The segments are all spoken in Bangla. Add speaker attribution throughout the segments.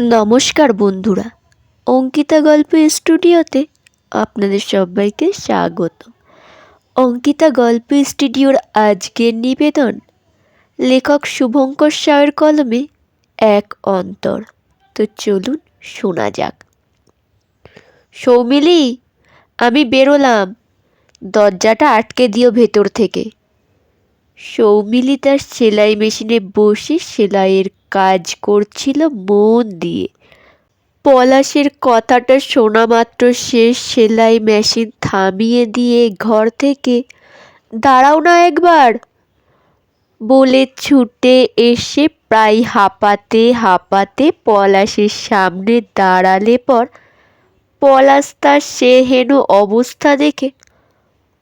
Speaker 1: নমস্কার বন্ধুরা, অঙ্কিতা গল্প স্টুডিওতে আপনাদের সবাইকে স্বাগত। অঙ্কিতা গল্প স্টুডিওর আজকের নিবেদন, লেখক শুভঙ্কর সায়ের কলমে এক অন্তর। তো চলুন শোনা যাক। সৌমিলি, আমি বেরোলাম। দরজাটা আটকে দিও ভেতর থেকে। সৌমিলি তার সেলাই মেশিনে বসে সেলাইয়ের কাজ করছিল মন দিয়ে। পলাশের কথাটা শোনা মাত্র সে সেলাই মেশিন থামিয়ে দিয়ে ঘর থেকে, দাঁড়াও না একবার। বলে ছুটে এসে প্রায় হাঁপাতে হাঁপাতে পলাশের সামনে দাঁড়ালে পর পলাশ তার সে হেন অবস্থা দেখে,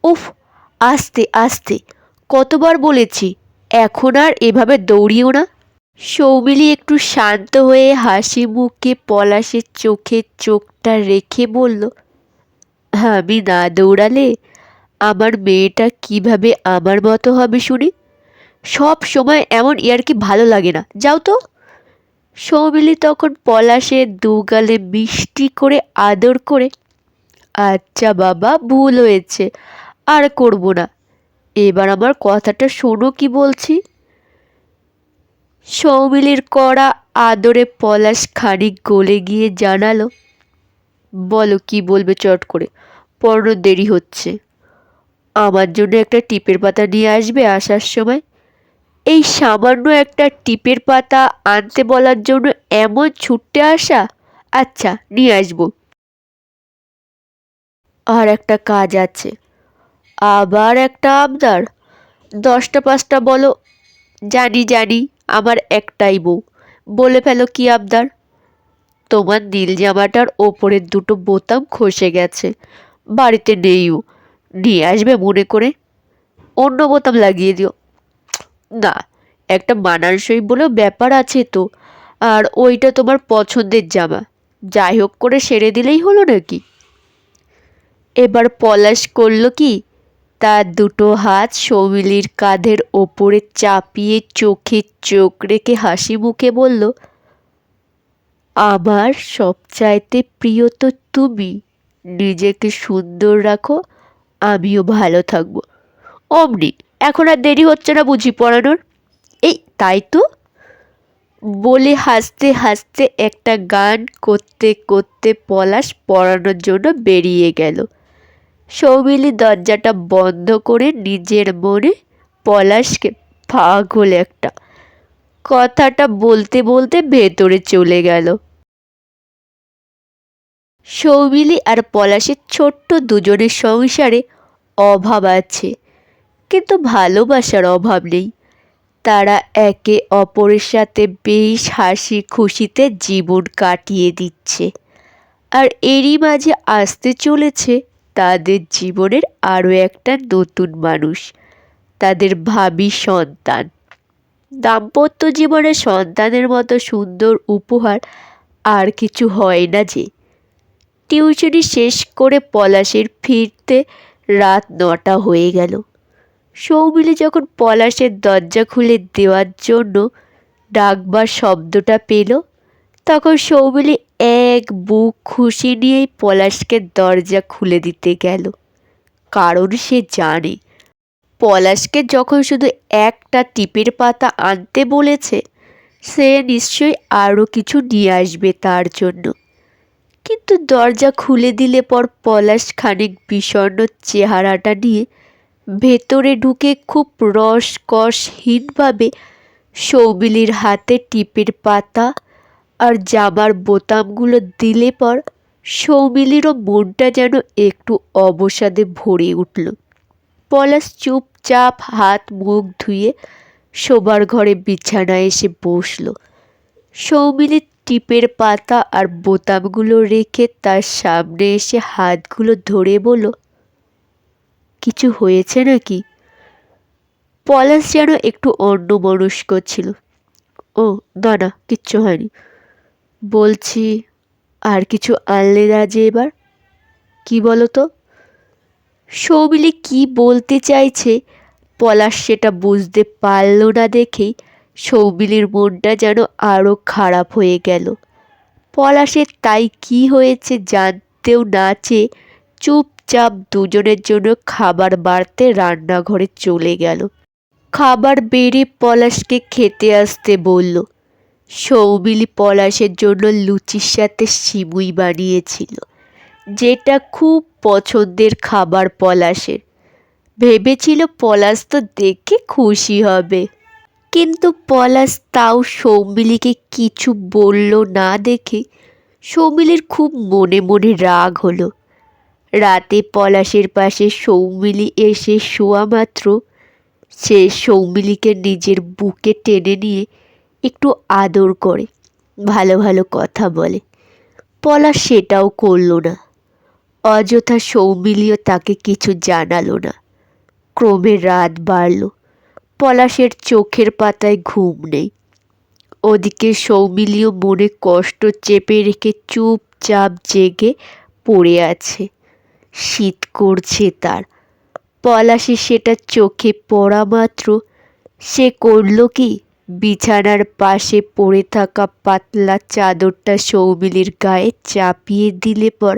Speaker 1: উফ, আস্তে আস্তে, কতবার বলেছি, এখন আর এভাবে দৌড়িও না। সৌমিলি একটু শান্ত হয়ে হাসি মুখে পলাশের চোখে চোখটা রেখে বলল, আমি না দৌড়ালে আমার মেয়েটা কীভাবে আমার মতো হবে শুনি? সব সময় এমন ইয়ারকি ভালো লাগে না। যাও তো। সৌমিলি তখন পলাশের দুগালে মিষ্টি করে আদর করে আচ্ছা বাবা, ভুল হয়েছে, আর করব না। এবার আমার কথাটা শোনো কি বলছি? সৌমিলির করা আদরে পলাশ খানিক গলে গিয়ে জানালো, বলো কি বলবে চট করে, পড়ানো দেরি হচ্ছে। আমার জন্য একটা টিপের পাতা নিয়ে আসবে আসার সময়। এই সামান্য একটা টিপের পাতা আনতে বলার জন্য এমন ছুটতে আসা? আচ্ছা নিয়ে আসব। আর একটা কাজ আছে। আবার একটা আবদার দশটা পাঁচটা বলো। জানি জানি। আমার একটাই বউ। বলে ফেলো কি আবদার? তোমার নীল জামাটার ওপরের দুটো বোতাম খসে গেছে। বাড়িতে নেইও। নিয়ে আসবে মনে করে। অন্য বোতাম লাগিয়ে দিও। না, একটা মানানসই বলেও ব্যাপার আছে তো। আর ওইটা তোমার পছন্দের জামা। যাই হোক করে সেরে দিলেই হলো নাকি? এবার পলাশ করল কি তার দুটো হাত সৌমিলির কাঁধের ওপরে চাপিয়ে চোখে চোখ রেখে হাসি মুখে বলল, আমার সবচাইতে প্রিয় তো তুমি। নিজেকে সুন্দর রাখো, আমিও ভালো থাকব। অমনি, এখন আর দেরি হচ্ছে না বুঝি পড়ানোর? এই, তাই তো? বলে হাসতে হাসতে একটা গান করতে করতে পলাশ পড়ানোর জন্য বেরিয়ে গেল। সৌমিলি দরজাটা বন্ধ করে নিজের মনে পলাশকে পাগল একটা কথাটা বলতে বলতে ভেতরে চলে গেল। সৌমিলি আর পলাশের ছোট্ট দুজনের সংসারে অভাব আছে, কিন্তু ভালোবাসার অভাব নেই। তারা একে অপরের সাথে বেশ হাসি খুশিতে জীবন কাটিয়ে দিচ্ছে। আর এরই মাঝে আসতে চলেছে তাদের জীবনের আরও একটা নতুন মানুষ, তাদের ভাবি সন্তান। দাম্পত্য জীবনে সন্তানের মতো সুন্দর উপহার আর কিছু হয় না যে। টিউশনি শেষ করে পলাশের ফিরতে রাত নটা হয়ে গেল। সৌমিলি যখন পলাশের দরজা খুলে দেওয়ার জন্য ডাকবার শব্দটা পেল, তখন সৌমিলি এক বুক খুশি নিয়েই পলাশকে দরজা খুলে দিতে গেল। কারণ সে জানে, পলাশকে যখন শুধু একটা টিপের পাতা আনতে বলেছে, সে নিশ্চয়ই আরও কিছু নিয়ে আসবে তার জন্য। কিন্তু দরজা খুলে দিলে পর পলাশ খানিক বিষণ্ণ চেহারাটা নিয়ে ভেতরে ঢুকে খুব রসকসহীনভাবে সৌমিলির হাতে টিপের পাতা আর জামার বোতামগুলো দিলে পর সৌমিলিরও মনটা যেন একটু অবসাদে ভরে উঠল। পলাশ চুপচাপ হাত মুখ ধুয়ে শোবার ঘরে বিছানায় এসে বসল। সৌমিলি টিপের পাতা আর বোতামগুলো রেখে তার সামনে এসে হাতগুলো ধরে বলল, কিছু হয়েছে নাকি? পলাশ যেন একটু অন্যমনস্ক ছিল। ও, না না, কিচ্ছু হয়নি। বলছি, আর কিছু আনলে না যে এবার? কি বলো তো সৌমিলি কি বলতে চাইছে, পলাশ সেটা বুঝতে পারল না দেখেই সৌমিলির মনটা যেন আরও খারাপ হয়ে গেল। পলাশের তাই কি হয়েছে জানতেও না চেয়ে চুপচাপ দুজনের জন্য খাবার বাড়তে রান্নাঘরে চলে গেল। খাবার বেড়ে পলাশকে খেতে আসতে বলল সৌমিলি পলাশের জন্য লুচির সাথে সিমুই বানিয়েছিল, যেটা খুব পছন্দের খাবার পলাশের। ভেবেছিল পলাশ তো দেখে খুশি হবে। কিন্তু পলাশ তাও সৌমিলিকে কিছু বলল না দেখে সৌমিলির খুব মনে মনে রাগ হলো। রাতে পলাশের পাশে সৌমিলি এসে শোয়া মাত্র, সে সৌমিলিকে নিজের বুকে টেনে নিয়ে একটু আদর করে, ভালো ভালো কথা বলে। পলাশ সেটাও করল না। অযথা সৌমিলিও তাকে কিছু জানালো না। ক্রমে রাত বাড়ল। পলাশের চোখের পাতায় ঘুম নেই। ওদিকে সৌমিলিও মনে কষ্ট চেপে রেখে চুপচাপ জেগে পড়ে আছে। শীত করছে তার। পলাশে সেটা চোখে পড়া মাত্র। সে করল কি? বিছানার পাশে পড়ে থাকা পাতলা চাদরটা সৌমিলির গায়ে চাপিয়ে দিলে পর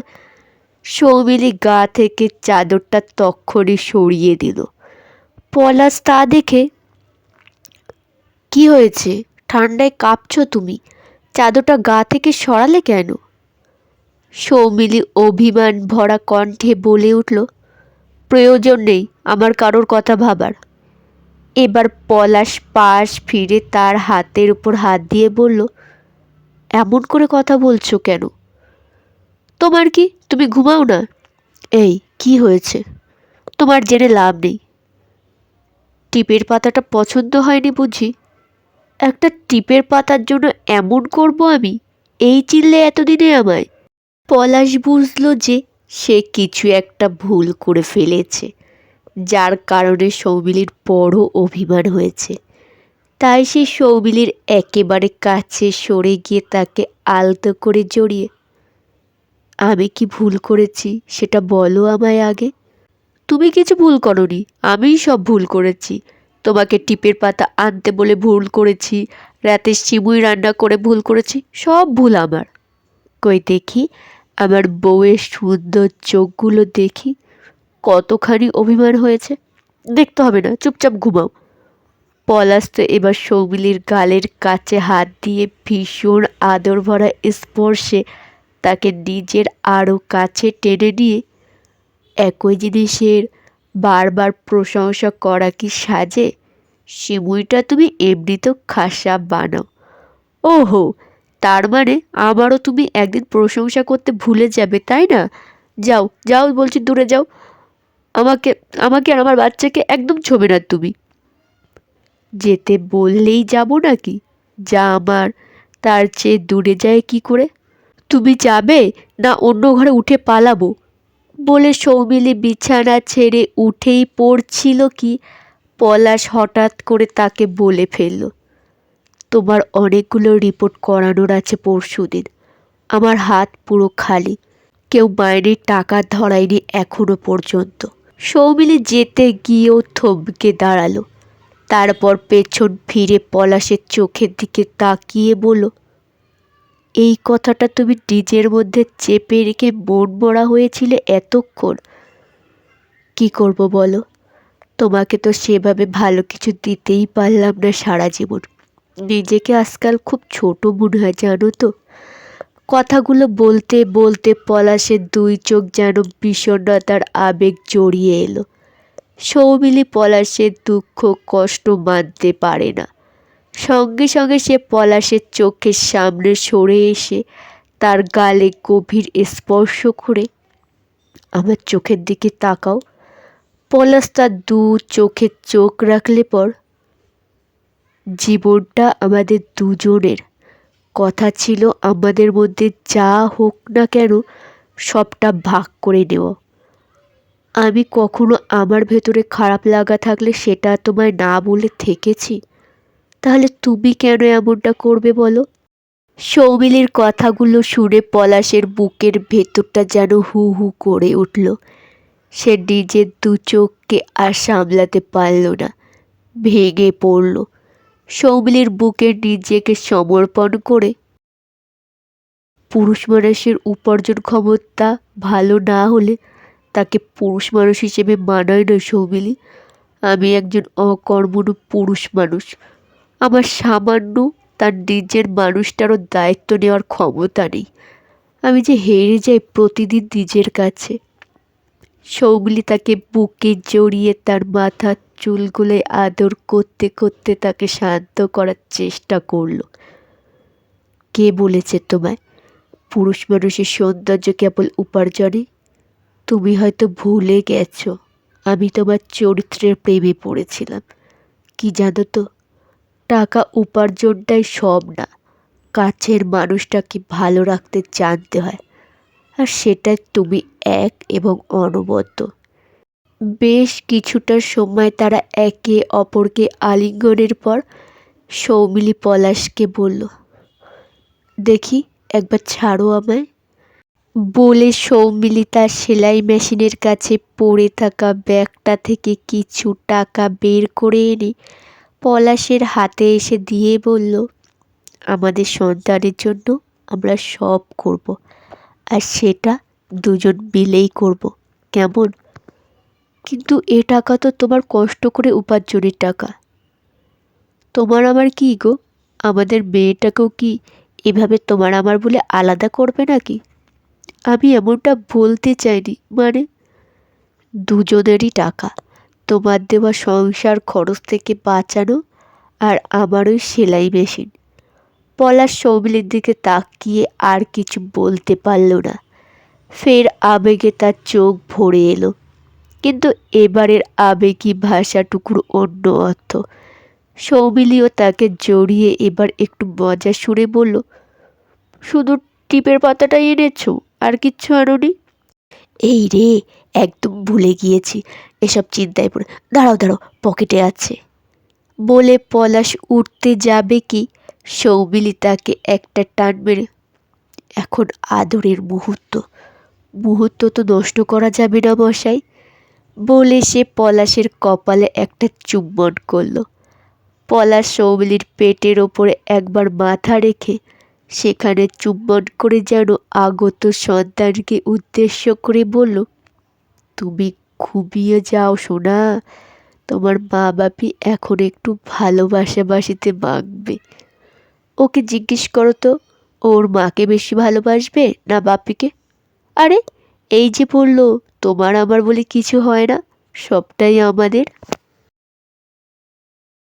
Speaker 1: সৌমিলি গা থেকে চাদরটা তক্ষণে সরিয়ে দিল। পলাশ তা দেখে, কি হয়েছে? ঠান্ডায় কাঁপছো তুমি? চাদরটা গা থেকে সরালে কেন? সৌমিলি অভিমান ভরা কণ্ঠে বলে উঠল, প্রয়োজন নেই আমার কারোর কথা ভাবার। এবার পলাশ পাশ ফিরে তার হাতের উপর হাত দিয়ে বলল, এমন করে কথা বলছো কেন? তোমার কি, তুমি ঘুমাও না? এই, কি হয়েছে? তোমার জেনে লাভ নেই। টিপের পাতাটা পছন্দ হয়নি বুঝি? একটা টিপের পাতার জন্য এমন করব আমি? এই চিনলে এতদিনে আমায়? পলাশ বুঝলো যে সে কিছু একটা ভুল করে ফেলেছে। যার কারণে সৌমিলির বড় অভিমান হয়েছে। তাই সে সৌমিলির একেবারে কাছে সরে গিয়ে তাকে আলতো করে জড়িয়ে, আমি কি ভুল করেছি? সেটা বলো আমায় আগে। তুমি কিছু ভুল করনি, আমিই সব ভুল করেছি। তোমাকে টিপের পাতা আনতে বলে ভুল করেছি, রাতে সিমুই রান্না করে ভুল করেছি, সব ভুল আমার। কই দেখি, আমার বউয়ের সুন্দর চোখগুলো দেখি। কতখানি অভিমান হয়েছে? দেখতে হবে না, চুপচাপ ঘুমাও। পলাশ তো এবার সৌমিলির গালের কাছে হাত দিয়ে ভীষণ আদর ভরা স্পর্শে তাকে নিজের আরও কাছে টেনে নিয়ে, একই জিনিসের বারবার প্রশংসা করা কি সাজে? সিমুইটা তুমি এমনিতেও খাসা বানাও। ওহো, তার মানে আমারও তুমি একদিন প্রশংসা করতে ভুলে যাবে, তাই না? যাও যাও বলছি দূরে যাও। আমাকে আমাকে আর আমার বাচ্চাকে একদম ছবে না তুমি। যেতে বললেই যাব নাকি? যা আমার, তার চেয়ে দূরে যায় কি করে? তুমি যাবে না অন্য ঘরে উঠে পালাবো? বলে সৌমিলি বিছানা ছেড়ে উঠেই পড়ছিল কি, পলাশ হঠাৎ করে তাকে বলে ফেলল, তোমার অনেকগুলো রিপোর্ট করানোর আছে পরশু দিন আমার হাত পুরো খালি। কেউ মাইনের টাকা ধরায়নি এখনও পর্যন্ত। সৌমিলি যেতে গিয়েও থমকে দাঁড়াল। তারপর পেছন ফিরে পলাশের চোখের দিকে তাকিয়ে বলল, এই কথাটা তুমি নিজের মধ্যে চেপে রেখে মন মরা হয়েছিলে এতক্ষণ। কি করব বলো? তোমাকে তো সেভাবে ভালো কিছু দিতেই পারলাম না সারা জীবন। নিজেকে আজকাল খুব ছোট মনে হয়, জানো তো। কথাগুলো বলতে বলতে পলাশের দুই চোখ যেন বিষণ্ণতার আবেগ জড়িয়ে এলো। সৌমিলি পলাশের দুঃখ, কষ্ট মানতে পারে না। সঙ্গে সঙ্গে সে পলাশের চোখের সামনে সরে এসে তার গালে গভীর স্পর্শ করে, আমার চোখের দিকে তাকাও। পলাশ তার দু চোখে চোখ রাখলে পর, জীবনটা আমাদের দুজনের। কথা ছিল আমাদের মধ্যে যা হোক না কেন সবটা ভাগ করে নেওয়া আমি কখনো আমার ভেতরে খারাপ লাগা থাকলে সেটা তোমায় না বলে থেকেছি। তাহলে তুমি কেন এমনটা করবে বলো? সৌমিলির কথাগুলো শুনে পলাশের বুকের ভেতরটা যেন হু হু করে উঠল। সে নিজের দু চোখকে আর সামলাতে পারল না। ভেঙে পড়ল। সৌমিলির বুকে নিজেকে সমর্পণ করে। পুরুষ মানুষের উপার্জন ক্ষমতা ভালো না হলে তাকে পুরুষ মানুষ হিসেবে মানায় না সৌমিলি। আমি একজন অকর্মণ্য পুরুষ মানুষ। আমার সামান্য তার নিজের মানুষটারও দায়িত্ব নেওয়ার ক্ষমতা নেই। আমি যে হেরে যাই প্রতিদিন নিজের কাছে। সৌমিলি তাকে বুকে জড়িয়ে তার মাথার চুলগুলো আদর করতে করতে তাকে শান্ত করার চেষ্টা করল। কে বলেছে তোমায়? পুরুষ মানুষের সৌন্দর্য কেবল উপার্জনে তুমি হয়তো ভুলে গেছো, আমি তোমার চরিত্রের প্রেমে পড়েছিলাম। কি জানো তো, টাকা উপার্জনটাই সব না, কাছের মানুষটাকে ভালো রাখতে জানতে হয়। আর সেটাই তুমি এক এবং অনবদ্য। বেশ কিছুটা সময় তারা একে অপরকে আলিঙ্গনের পর সৌমিলি পলাশকে বলল, দেখি, একবার ছাড়ো আমায়। বলে সৌমিলি তার সেলাই মেশিনের কাছে পড়ে থাকা ব্যাগটা থেকে কিছু টাকা বের করে এনে পলাশের হাতে এসে দিয়ে বলল, আমাদের সন্তানের জন্য আমরা সব করব, আর সেটা দুজন মিলেই করব। কেমন? কিন্তু এ টাকা তো তোমার কষ্ট করে উপার্জনের টাকা। তোমার আমার কি গো? আমাদের মেয়েটাকেও কি এভাবে তোমার আমার বলে আলাদা করবে নাকি? আমি এমনটা বলতে চাইনি মানে? দুজনেরই টাকা, তোমার দেওয়া সংসার খরচ থেকে বাঁচানো আর আমার ওই সেলাই মেশিন। পলাশ সৌমিলির দিকে তাকিয়ে আর কিছু বলতে পারল না। ফের আবেগে তার চোখ ভরে এলো। কিন্তু এবারের আবেগী ভাষাটুকুর অন্য অর্থ। সৌমিলিও তাকে জড়িয়ে এবার একটু মজা সুরে বলল, শুধু টিপের পাতাটাই এনেছো, আর কিচ্ছু আনোনি? এই রে, একদম ভুলে গিয়েছি, এসব চিন্তায় পড়ে, দাঁড়াও দাঁড়াও, পকেটে আছে। বলে পলাশ উঠতে যাবে কি, সৌমিলি তাকে একটা টান মেরে, এখন আদরের মুহূর্ত মুহূর্ত তো নষ্ট করা যাবে না মশাই। বলে সে পলাশের কপালে একটা চুম্বন করল। পলাশ সৌমিলির পেটের ওপরে একবার মাথা রেখে সেখানে চুম্বন করে যেন আগত সন্তানকে উদ্দেশ্য করে বলল, তুমি ঘুমিয়ে যাও সোনা। তোমার মা বাপি এখন একটু ভালোবাসাবাসিতে মাগবে। ওকে জিজ্ঞেস করো তো, ওর মাকে বেশি ভালোবাসবে না বাপিকে? আরে, এই যে বলল তোমার আমার বলে কিছু হয় না? সবটাই আমাদের